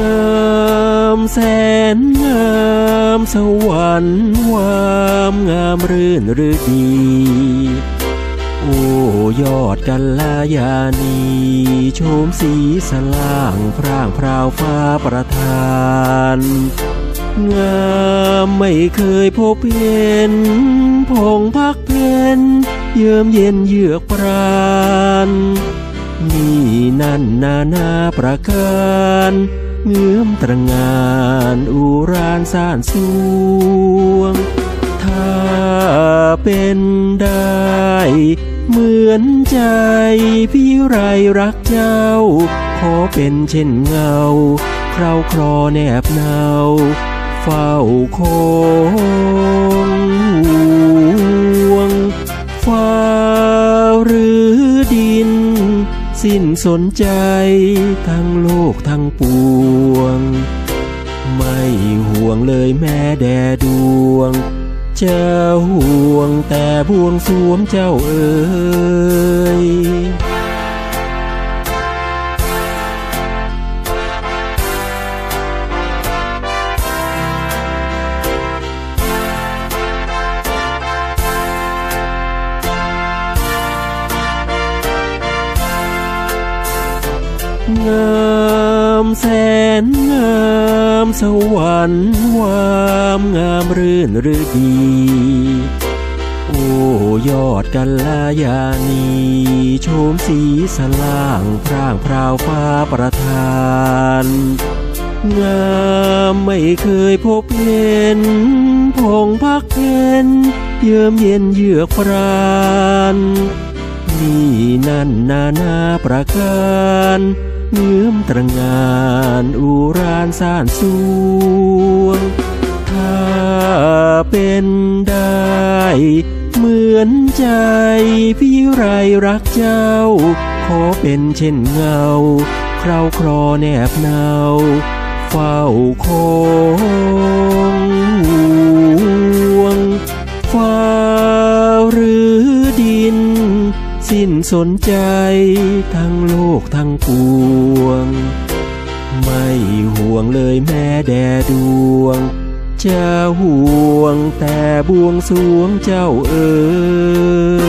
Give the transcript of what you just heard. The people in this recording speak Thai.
งามแสนงามสวรรค์วามงามรื่นฤดี โอ้ยอดกัลลายานีโชมสีสล่างพร่างพราวฟ้าประทาน งามไม่เคยพบเห็นพงพักเพนเยือมเย็นเยือกปราณนี่นั่นนานาประการ เงื้อมตรงานอุรานสานสวง ถ้าเป็นได้ เหมือนใจพี่ไรรักเจ้า ขอเป็นเช่นเงา คราวครอแนบเนา เฝ้าค สิ้นสนใจทั้งโลกทั้งปวง ไม่ห่วงเลยแม่แดดวง จะห่วงแต่บวงสวมเจ้าเอ๋ย งามแสนงามสวรรค์วามงามรื่นฤดี โอ้ยอดกัลยานีโชมสีสล่างพร่างพราวฟ้าประทานงามไม่เคยพบเห็นพงพักเพนเยือมเย็นเยือกปราณนี่นั่นนานาประการ เงื้อมตระงานอุรานสานสวง ถ้าเป็นได้ เหมือนใจพี่ไรรักเจ้า ขอเป็นเช่นเงา คราวคลอแนบเนาเฝ้าคง สิ้นสนใจทั้งโลกทั้งปวง ไม่ห่วงเลยแม่แดดวง จะห่วงแต่บวงสวงเจ้าเอ๋ย